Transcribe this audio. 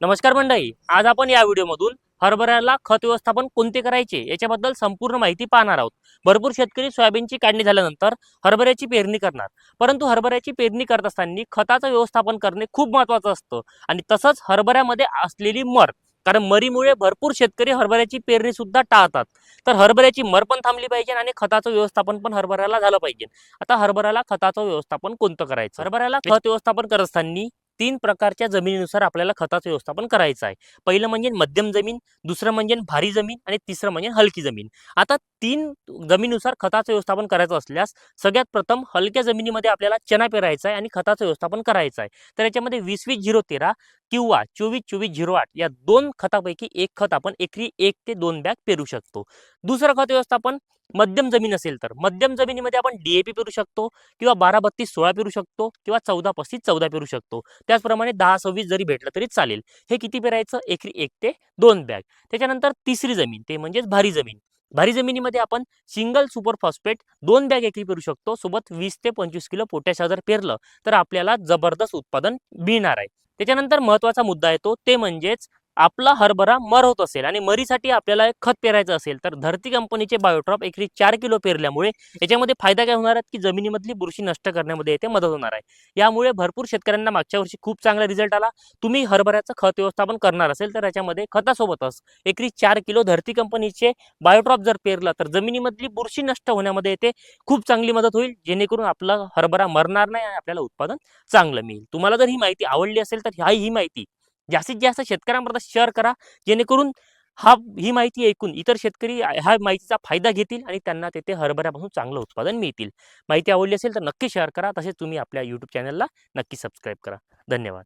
नमस्कार मंडळी आज आपण या व्हिडिओमधून हरभऱ्याला खत व्यवस्थापन कोणते करायचे याच्याबद्दल संपूर्ण माहिती पाहणार आहोत. भरपूर शेतकरी सोयाबीनची काढणी झाल्यानंतर हरभऱ्याची पेरणी करणार. परंतु हरभऱ्याची पेरणी करत असताना खताचं व्यवस्थापन करणे खूप महत्वाचं असतं. आणि तसंच हरभऱ्यामध्ये असलेली मर कारण मरीमुळे भरपूर शेतकरी हरभऱ्याची पेरणी सुद्धा टाळतात. तर हरभऱ्याची मर पण थांबली पाहिजे आणि खताचं व्यवस्थापन पण हरभऱ्याला झालं पाहिजे. आता हरभऱ्याला खताचं व्यवस्थापन कोणतं करायचं? हरभऱ्याला खत व्यवस्थापन करत असताना तीन प्रकारच्या जमिनीनुसार आपल्याला खताचं व्यवस्थापन करायचं आहे. पहिलं म्हणजे मध्यम जमीन दुसरं म्हणजे भारी जमीन आणि तिसरं म्हणजे हलकी जमीन. आता तीन जमिनीनुसार खताचं व्यवस्थापन करायचं असल्यास सगळ्यात प्रथम हलक्या जमिनीमध्ये आपल्याला चना पेरायचा आहे आणि खताचं व्यवस्थापन करायचं आहे. तर याच्यामध्ये वीस वीस झिरो तेरा किंवा चोवीस चोवीस झिरो आठ या दोन खतापैकी एक खत आपण एकरी एक ते दोन बॅग पेरू शकतो. दुसरं खत व्यवस्थापन मध्यम जमीन असेल तर. मध्यम जमिनीमध्ये आपण डीएपी पेरू शकतो किंवा बारा बत्तीस सोळा पेरू शकतो किंवा चौदा पस्तीस चौदा पेरू शकतो. त्याचप्रमाणे दहा सव्वीस जरी भेटलं तरी चालेल. हे किती पेरायचं? एकरी एक ते दोन बॅग. त्याच्यानंतर तिसरी जमीन ते म्हणजेच भारी जमीन. भारी जमिनीमध्ये आपण सिंगल सुपर फॉस्फेट दोन बॅग एकरी पेरू शकतो. सोबत वीस ते पंचवीस किलो पोटॅश जर पेरलं तर आपल्याला जबरदस्त उत्पादन मिळणार आहे. त्याच्यानंतर महत्त्वाचा मुद्दा येतो ते म्हणजेच आपला हरभरा मर होत असेल आणि मरीसाठी आपल्याला एक खत पेरायचं असेल तर धरती कंपनीचे बायोट्रॉप एकरी चार किलो पेरल्यामुळे याच्यामध्ये फायदा काय होणार आहे की जमिनीमधली बुरशी नष्ट करण्यामध्ये येते मदत होणार आहे. यामुळे भरपूर शेतकऱ्यांना मागच्या वर्षी खूप चांगला रिझल्ट आला. तुम्ही हरभऱ्याचं खत व्यवस्थापन करणार असेल तर याच्यामध्ये खतासोबतच एकरी चार किलो धरती कंपनीचे बायोट्रॉप जर पेरलं तर जमिनीमधली बुरशी नष्ट होण्यामध्ये येते खूप चांगली मदत होईल जेणेकरून आपला हरभरा मरणार नाही आणि आपल्याला उत्पादन चांगलं मिळेल. तुम्हाला जर ही माहिती आवडली असेल तर ह्या ही माहिती जास्तीत जास्त शेतकऱ्यांपर्यंत शेअर करा. जेणेकरून हा ही माहिती ऐकून इतर शेतकरी ह्या माहितीचा फायदा घेतील आणि त्यांना तेथे हरभऱ्यापासून चांगलं उत्पादन मिळतील. माहिती आवडली असेल तर नक्की शेअर करा. तसेच तुम्ही आपल्या यूट्यूब चॅनलला नक्की सबस्क्राईब करा. धन्यवाद.